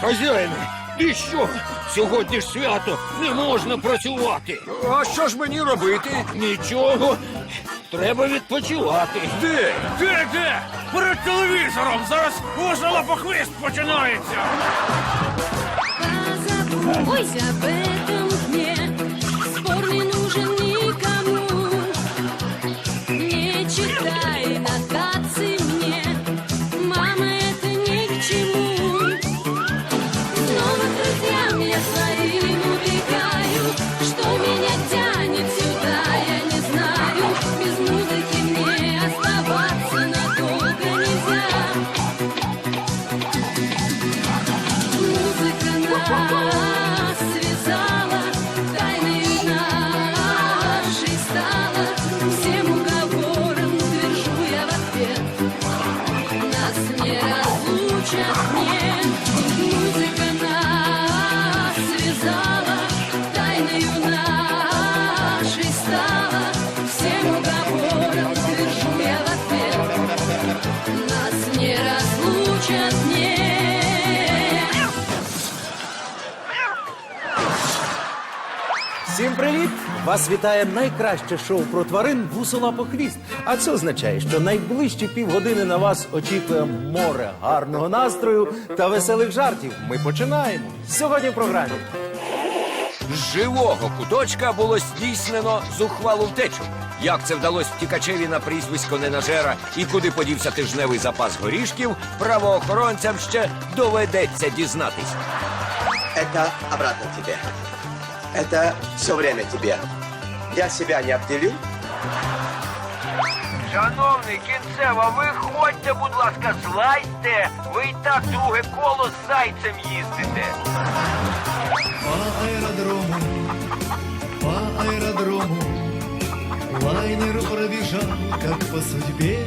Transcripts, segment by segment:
Хазяїне, ти що? Сьогодні ж свято, не можна працювати. А що ж мені робити? Нічого, треба відпочивати. Де? Де, де? Перед телевізором зараз кожна лапохвист хвист починається. Ой, об Всім привіт! Вас вітає найкраще шоу про тварин «Вусола по хвіст. А це означає, що найближчі півгодини на вас очікує море гарного настрою та веселих жартів. Ми починаємо. Сьогодні в програмі. З живого куточка було здійснено зухвалу втечу. Як це вдалося втікачеві на прізвисько Ненажера і куди подівся тижневий запас горішків, правоохоронцям ще доведеться дізнатись. Это обратно тебе. Это все время тебе. Я себя не обделил, Шановний кінцево, виходьте, будь ласка, злазьте. Ви і так друге коло з зайцем їздите. По аэродрому, по аэродрому Лайнер пробежал, как по судьбе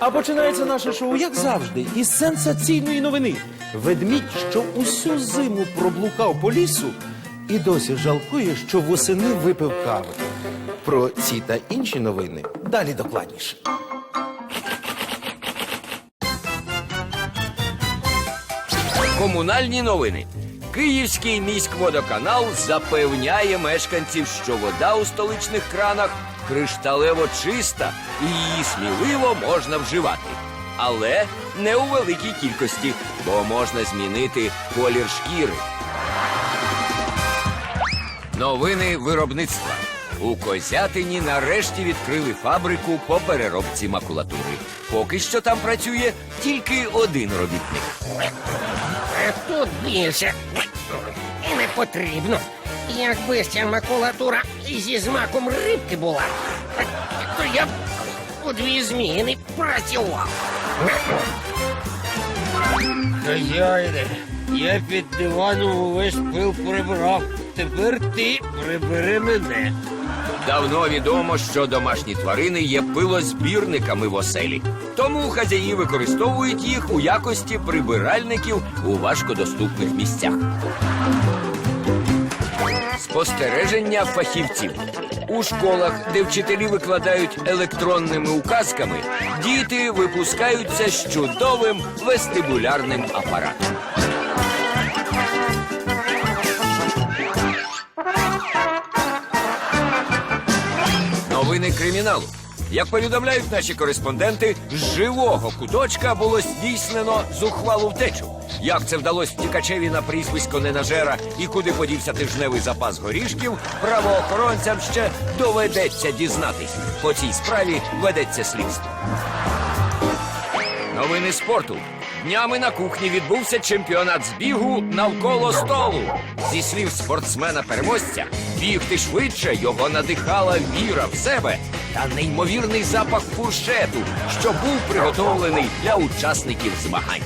А починається наше шоу, як завжди, із сенсаційної новини. Ведмідь, що усю зиму проблукав по лісу, і досі жалкує, що восени випив кави. Про ці та інші новини далі докладніше. Комунальні новини. Київський міськводоканал запевняє мешканців, що вода у столичних кранах кришталево чиста і її сміливо можна вживати. Але не у великій кількості, бо можна змінити колір шкіри. Новини виробництва. У Козятині нарешті відкрили фабрику по переробці макулатури. Поки що там працює тільки один робітник. Тут більше не потрібно. Якби ця макулатура зі змаком рибки була, то я б у дві зміни працював. Хазяїне, я під диваном увесь пил прибрав. Тепер ти прибери мене. Давно відомо, що домашні тварини є пилозбірниками в оселі. Тому хазяї використовують їх у якості прибиральників у важкодоступних місцях. Спостереження фахівців. У школах, де вчителі викладають електронними указками, діти випускаються з чудовим вестибулярним апаратом. Новини криміналу. Як повідомляють наші кореспонденти, з живого куточка було здійснено зухвалу втечу. Як це вдалося втікачеві на прізвисько Ненажера і куди подівся тижневий запас горішків, правоохоронцям ще доведеться дізнатись. По цій справі ведеться слідство. Новини спорту. Днями на кухні відбувся чемпіонат з бігу навколо столу. Зі слів спортсмена-переможця, бігти швидше його надихала віра в себе та неймовірний запах фуршету, що був приготовлений для учасників змагань.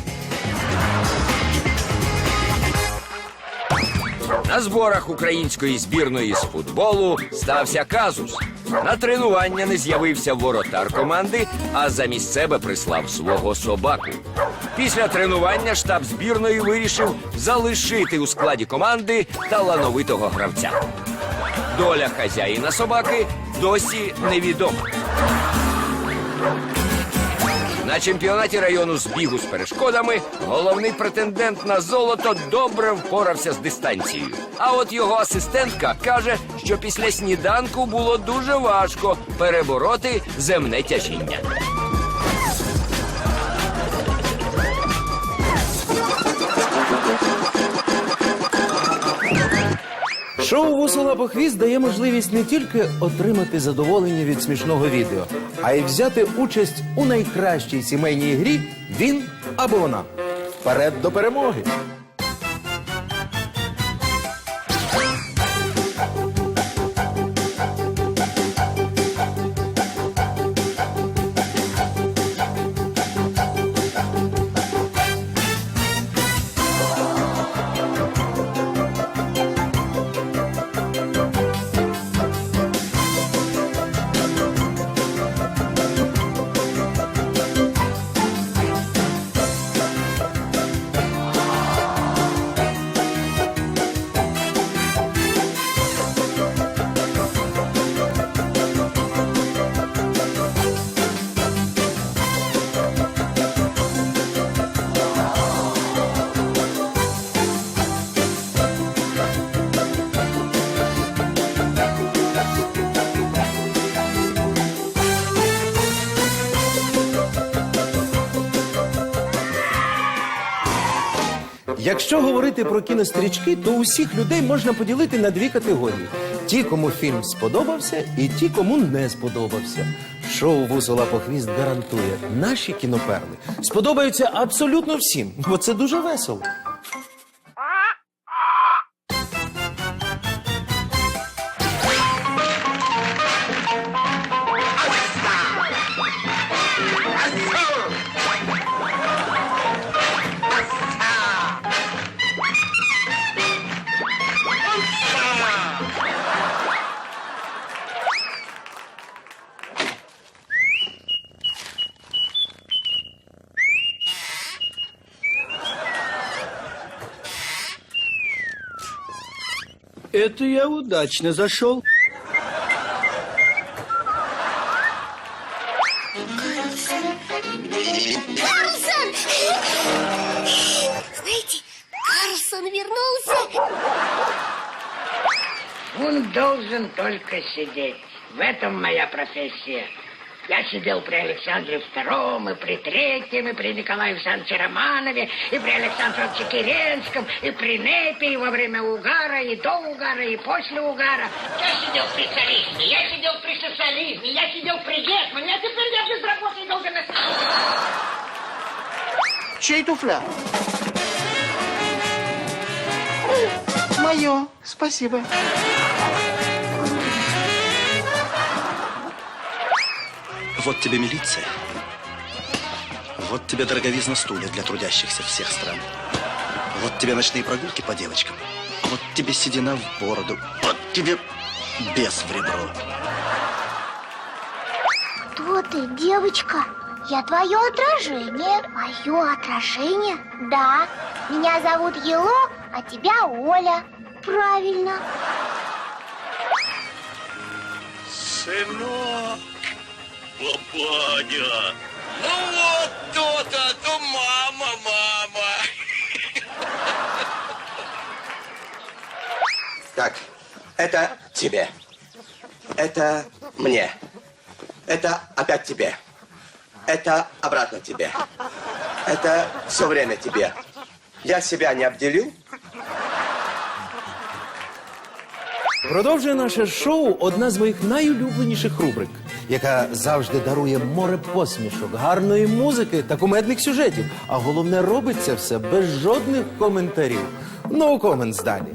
На зборах української збірної з футболу стався казус. На тренування не з'явився воротар команди, а замість себе прислав свого собаку. Після тренування штаб збірної вирішив залишити у складі команди талановитого гравця. Доля хазяїна собаки досі невідома. На чемпіонаті району з бігу з перешкодами головний претендент на золото добре впорався з дистанцією. А от його асистентка каже, що після сніданку було дуже важко перебороти земне тяжіння. Шоу «Вусола по хвіст» дає можливість не тільки отримати задоволення від смішного відео, а й взяти участь у найкращій сімейній грі Він або вона. Вперед до перемоги! Якщо говорити про кінострічки, то усіх людей можна поділити на дві категорії: ті, кому фільм сподобався, і ті, кому не сподобався. Шоу вузола по хвіст гарантує, наші кіноперли сподобаються абсолютно всім, бо це дуже весело. Это я удачно зашел. Карлсон! Знаете, Карлсон вернулся. Он должен только сидеть. В этом моя профессия. Я сидел при Александре II, и при Третьем, и при Николае Александровиче Романове, и при Александре Керенском, и при Непе, и во время угара, и до угара, и после угара. Я сидел при царизме, я сидел при социализме, я сидел при Гетмане, а теперь я без работы должен остаться. Чей туфля? Мое. Спасибо. Вот тебе милиция. Вот тебе дороговизна стулья для трудящихся всех стран. Вот тебе ночные прогулки по девочкам. Вот тебе седина в бороду. Вот тебе бес в ребро. Кто ты, девочка? Я твое отражение. Мое отражение? Да. Меня зовут Ело, а тебя Оля. Правильно. Сынок, папаня. Ну вот то-то, то мама, мама. Так, это тебе. Это мне. Это опять тебе. Это обратно тебе. Это все время тебе. Я себя не обделил, Продовжує наше шоу одна з моїх найулюбленіших рубрик, яка завжди дарує море посмішок, гарної музики та кумедних сюжетів. А головне робить це все без жодних коментарів. No comments далі.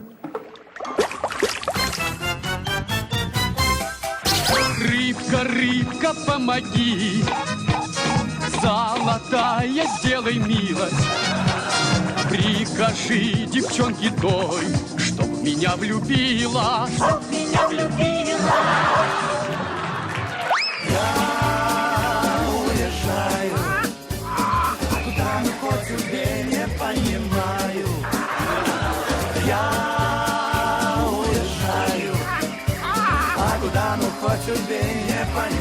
Рыбка, рыбка, помоги Золотая, сделай милость Прикажи девчонке той Чтоб меня влюбила Чтоб меня влюбила been here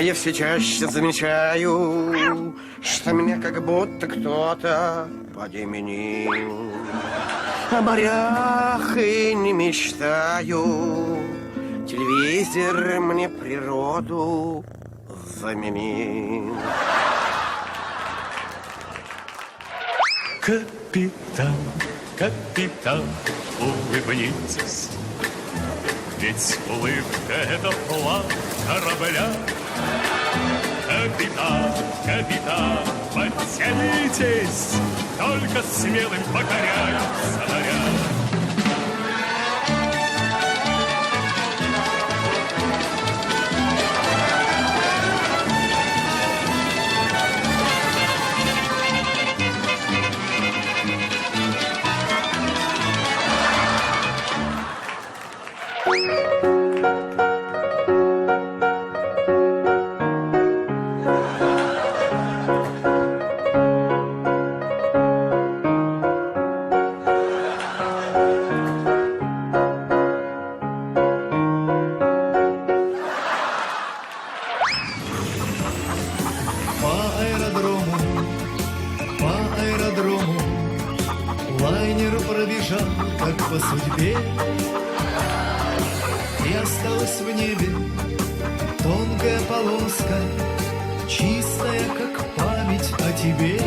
я все чаще замечаю, что меня как будто кто-то подеменил. О морях и не мечтаю, телевизор мне природу заменил. Капитан, капитан, улыбнитесь, ведь улыбка — это флаг корабля. Капитан, капитан, подтянитесь, только смелым покоряются тонкая полоска Чистая, как память о тебе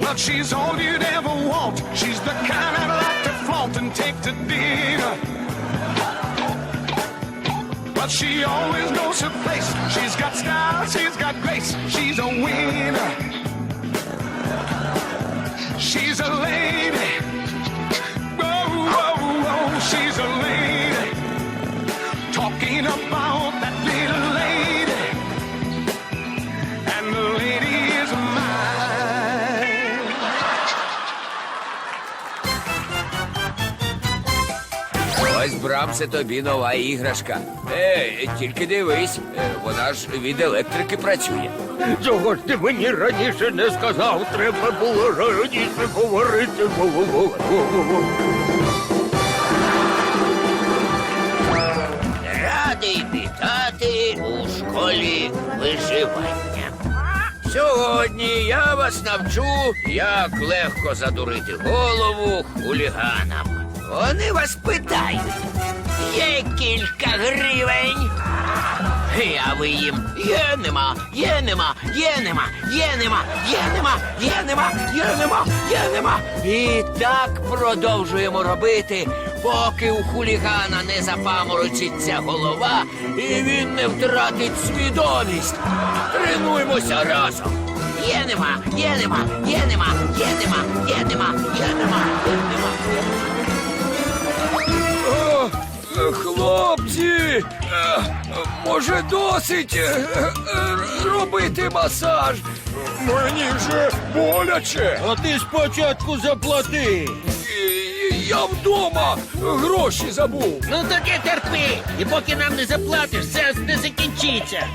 But she's all you'd ever want. She's the kind I'd like to flaunt and take to dinner. But she always knows her place. She's got style, she's got grace. She's a winner. She's a lady. Брамсе, тобі нова іграшка. Е, тільки дивись, е, вона ж від електрики працює. Чого ж ти мені раніше не сказав? Треба було раніше говорити. Радий вітати у школі виживання. Сьогодні я вас навчу, як легко задурити голову хуліганам. Вони вас питають. Є кілька гривень. А ви їм є нема, є нема, є нема, є нема, є нема, є нема, є нема, є нема. І так продовжуємо робити, поки у хулігана не запаморочиться голова і він не втратить свідомість. Тренуємося разом. Є нема, є нема, є нема, є нема, є нема, є нема, є нема. Хлопці, е, може досить е, робити масаж? Мені вже боляче. А ти спочатку заплати. Я вдома гроші забув. Ну таки терпи, і поки нам не заплатиш, це не закінчиться.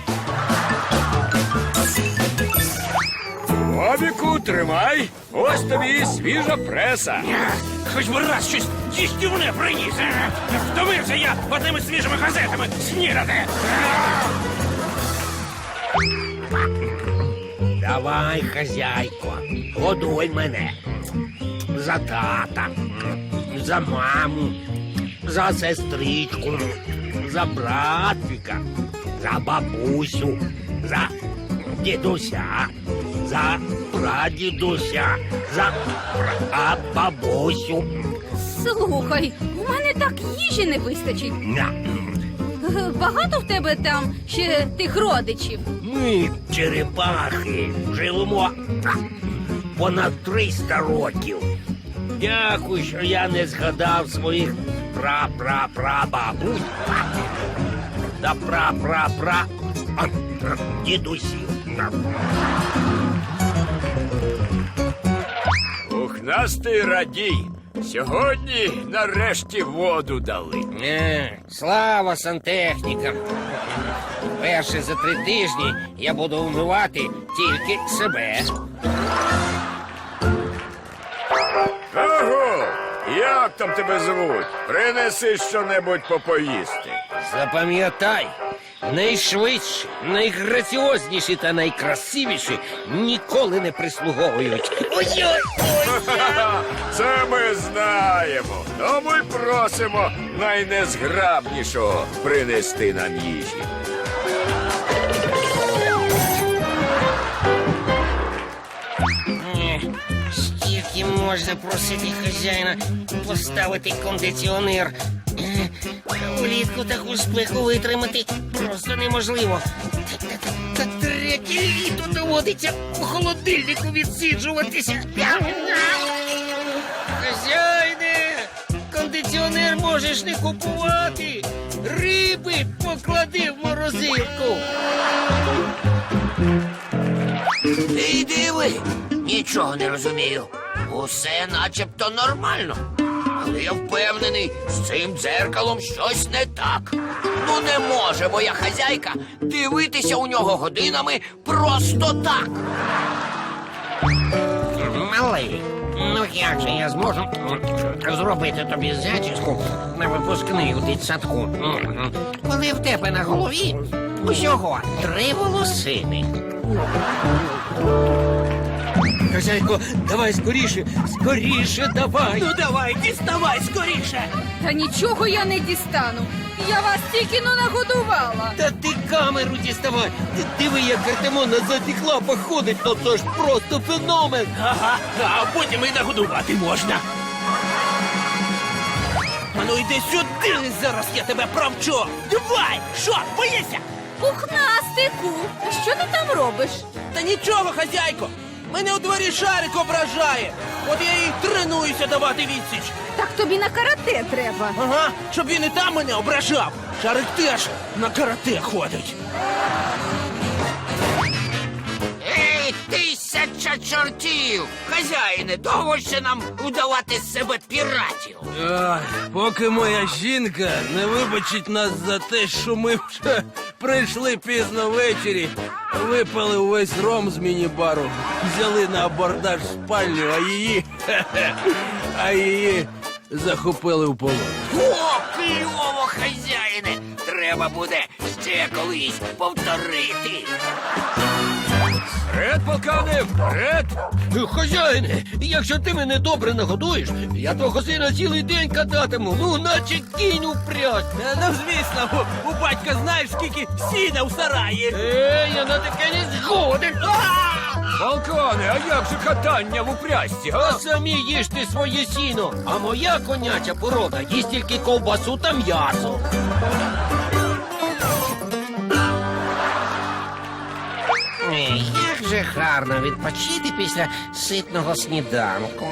Бобіку, тримай. Ось тобі свіжа преса. Хоч би раз щось їстівне приніс. Втомився я одними свіжими газетами снідати. Давай, хазяйко, годуй мене. За тата, за маму, за сестричку, за братика, за бабусю, за дідуся, за прадідуся, за прабабусю. Слухай, у мене так їжі не вистачить. На. Багато в тебе там ще тих родичів. Ми, черепахи, живемо понад 300 років. Дякую, що я не згадав своїх пра-пра-прабабусь та пра-пра-пра дідусів. Пухнастий радій. Сьогодні нарешті воду дали. Е, слава сантехнікам. Перше за три тижні я буду вмивати тільки себе. Ого! Як там тебе звуть? Принеси щонебудь попоїсти. Запам'ятай, найшвидші, найграціозніші та найкрасивіші ніколи не прислуговують. Ой-ой! Це ми знаємо. Тому й просимо найнезграбнішого принести нам їжі. Скільки можна просити хазяїна поставити кондиціонер? Влітку таку спеку витримати просто неможливо. Та- третє літо доводиться у холодильнику відсиджуватися. Хазяїне, кондиціонер можеш не купувати. Риби поклади в морозилку. Ти диви, нічого не розумію. Усе начебто нормально. Але я впевнений, з цим дзеркалом щось не так. Ну не може моя хазяйка дивитися у нього годинами просто так. Малий, ну як же я зможу зробити тобі зачіску на випускний у дитсадку? Коли в тебе на голові усього три волосини. Хазяйко, давай скоріше, скоріше давай. Ну давай, діставай скоріше. Та нічого я не дістану. Я вас тільки но нагодувала. Та ти камеру діставай. Ти диви, як Артемон на задніх лапах ходить, то то ж просто феномен. Ага, а потім і нагодувати можна. А ну йди сюди, зараз я тебе провчу. Давай, що, боїшся? Пухнастику, що ти там робиш? Та нічого, хазяйко. Мене у дворі шарик ображає. От я їй тренуюся давати відсіч. Так тобі на карате треба. Ага, щоб він і там мене ображав. Шарик теж на карате ходить. Тисяча чортів! Хазяїне, довго ще нам удавати з себе піратів. поки моя жінка не вибачить нас за те, що ми вже прийшли пізно ввечері, випали увесь ром з міні-бару, взяли на абордаж спальню, а її. а її захопили в полон. О, кльово, хазяїне! Треба буде ще колись повторити. Вперед, полкане, вперед! Хазяїне, якщо ти мене добре нагодуєш, я твого сина цілий день кататиму, ну наче кінь упряг. Ну, звісно, у, у батька знаєш, скільки сіна в сараї. Е, я на таке не згоден. Полкане, а як же катання в упрясті, А самі їжте своє сіно, а моя коняча порода їсть тільки ковбасу та м'ясо. Як же гарно відпочити після ситного сніданку.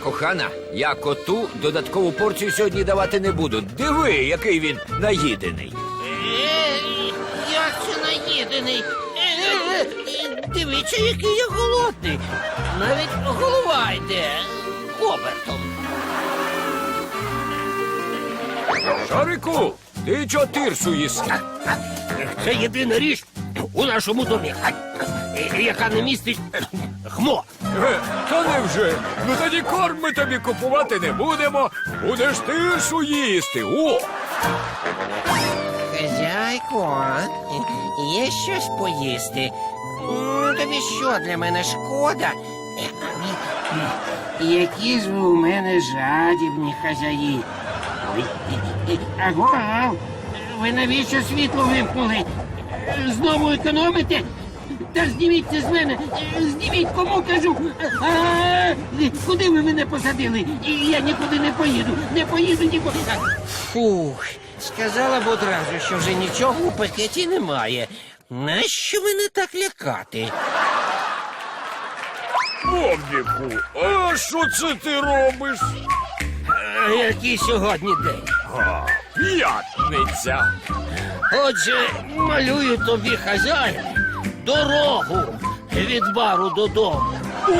Кохана, я коту додаткову порцію сьогодні давати не буду. Диви, який він наїдений. Е, Як це наїдений? Е, е, Дивіться, який я голодний. Навіть голова йде обертом. Шарику, ти чого тирсу їси? Це єдина річ у нашому домі, яка не містить е, хмо. Е, Та невже? Ну тоді корм ми тобі купувати не будемо. Будеш тирсу їсти. О! Хазяйко, є щось поїсти. Тобі що для мене шкода? Які ж ви у мене жадібні хазяї. Ой, Аго, ви навіщо світло вимкнули? Знову економите? Та зніміться з мене! Зніміть, кому кажу! А, Куди ви мене посадили? Я нікуди не поїду, не поїду нікуди. Фух, сказала б одразу, що вже нічого у пакеті немає. Нащо мене так лякати? Бобіку, а що це ти робиш? А який сьогодні день? А, п'ятниця. Отже, малюю тобі хазяїн дорогу від бару додому. О,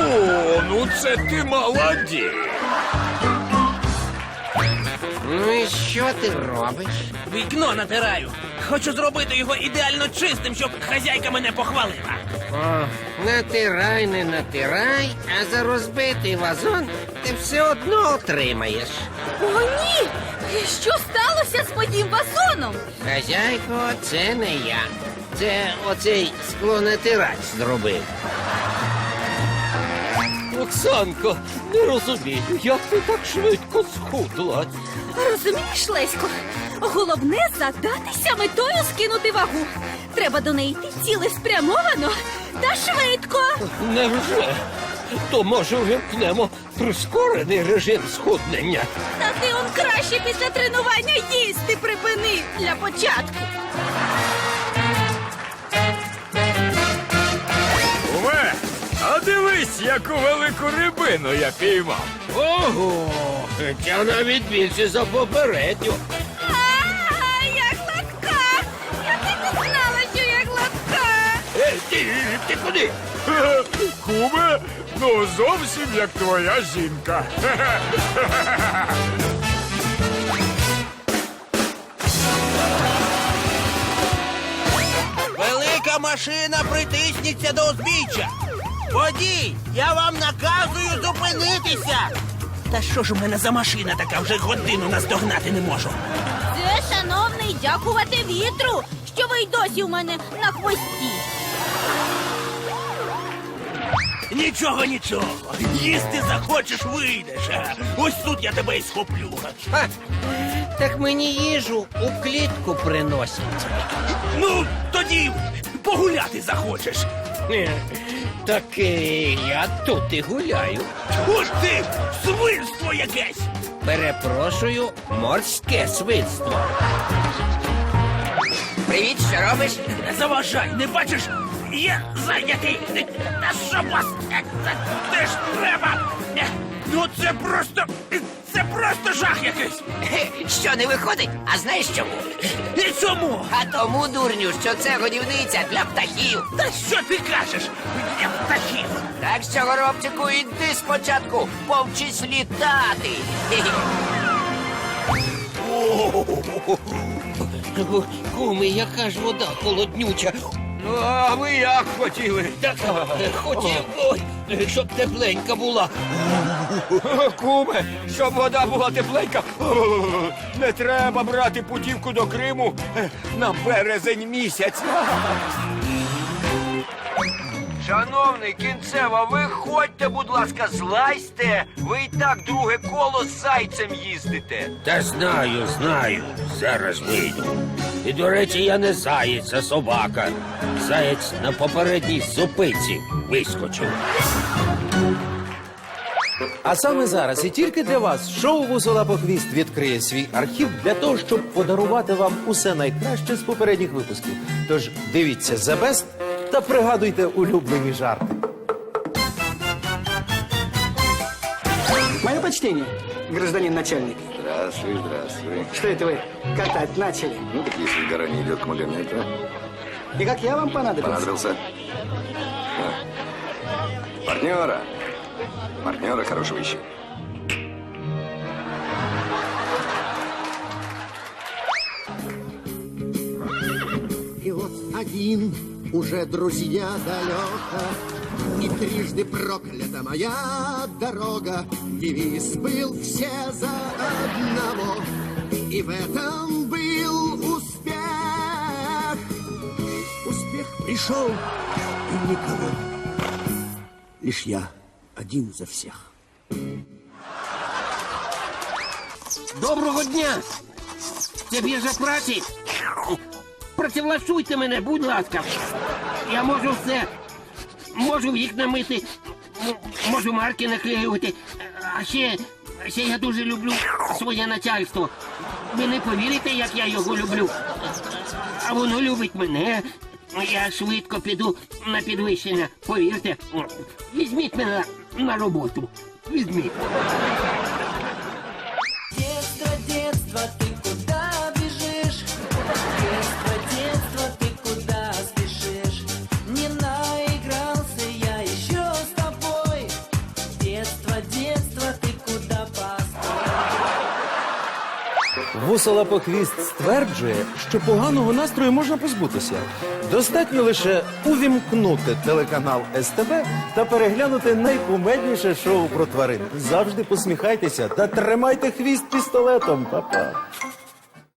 ну це ти молодець. Ну і що ти робиш? Вікно натираю. Хочу зробити його ідеально чистим, щоб хазяйка мене похвалила. О, натирай, не натирай, а за розбитий вазон ти все одно отримаєш. О, ні! Що сталося з моїм вазоном? Хазяйко, це не я. Це оцей склонатирач зробив. Оксанко, не розумію, як ти так швидко схудла. Розумієш, Лесько, головне задатися метою скинути вагу. Треба до неї йти цілеспрямовано та швидко. Невже? То може вимкнемо прискорений режим схуднення. Та ти он краще після тренування їсти припини для початку. А дивись, яку велику рибину я піймав. Ого! Ця навіть більше за попередню. А, я гладка! Я так і знала, що я гладка. Ей, ти, ти куди? Куме, ну зовсім як твоя жінка. Велика машина притисніться до узбіччя. Водій, я вам наказую зупинитися. Та що ж у мене за машина така вже годину наздогнати не можу. Це, шановний, дякувати вітру, що ви й досі у мене на хвості. Нічого, нічого. Їсти захочеш, вийдеш. а. Ось тут я тебе і схоплю. Ха, так мені їжу у клітку приносять. Ну, тоді погуляти захочеш. Е, Так я тут і гуляю. Уж ти, свинство якесь. Перепрошую, морське свинство. Привіт, що робиш? Не заважай, не бачиш? Я зайнятий. Та що вас? Це Теж треба. Е, Ну це просто. Це просто жах якийсь. Що не виходить? А знаєш чому? І чому? А тому, дурню, що це годівниця для птахів. Та що ти кажеш? Я птахів. Так що, горобчику, іди спочатку, повчись літати. Куми, яка ж вода холоднюча. Ну, а ви як хотіли? Так, хотів, ой, щоб тепленька була. Куме, щоб вода була тепленька, не треба брати путівку до Криму на березень місяць. Шановний кінцева, виходьте, будь ласка, злазьте. Ви і так друге коло з зайцем їздите. Та знаю, знаю, зараз вийду. І, до речі, я не заєць, а собака. Заєць на попередній зупинці вискочив. А саме зараз і тільки для вас шоу «Вусола по хвіст» відкриє свій архів для того, щоб подарувати вам усе найкраще з попередніх випусків. Тож дивіться за бест та пригадуйте улюблені жарти. Мое почтение, гражданин начальник. Здравствуй, здравствуй. Что это вы катать начали? Ну так если гора не идет к Магомету, И как я вам понадобился? понадобился. А. Партнера. Партнера хорошего ищем. И вот один уже друзья далеко, И трижды проклята моя дорога. Девиз был все за одного, И в этом был успех. Успех пришел, и никого. Лишь я один за всех. Доброго дня! Це біржа праці. Працевлаштуйте мене, будь ласка. Я можу все. Можу вікна мити, можу марки наклеювати. А ще, ще я дуже люблю своє начальство. Ви не повірите, як я його люблю. А воно любить мене. Я швидко піду на підвищення. Повірте, візьміть мене на роботу. Візьміть. Ты куда стверджує, що поганого настрою можна позбутися. Достатньо лише увімкнути телеканал СТБ та переглянути найкумедніше шоу про тварин. Завжди посміхайтеся та тримайте хвіст пістолетом, Па-па.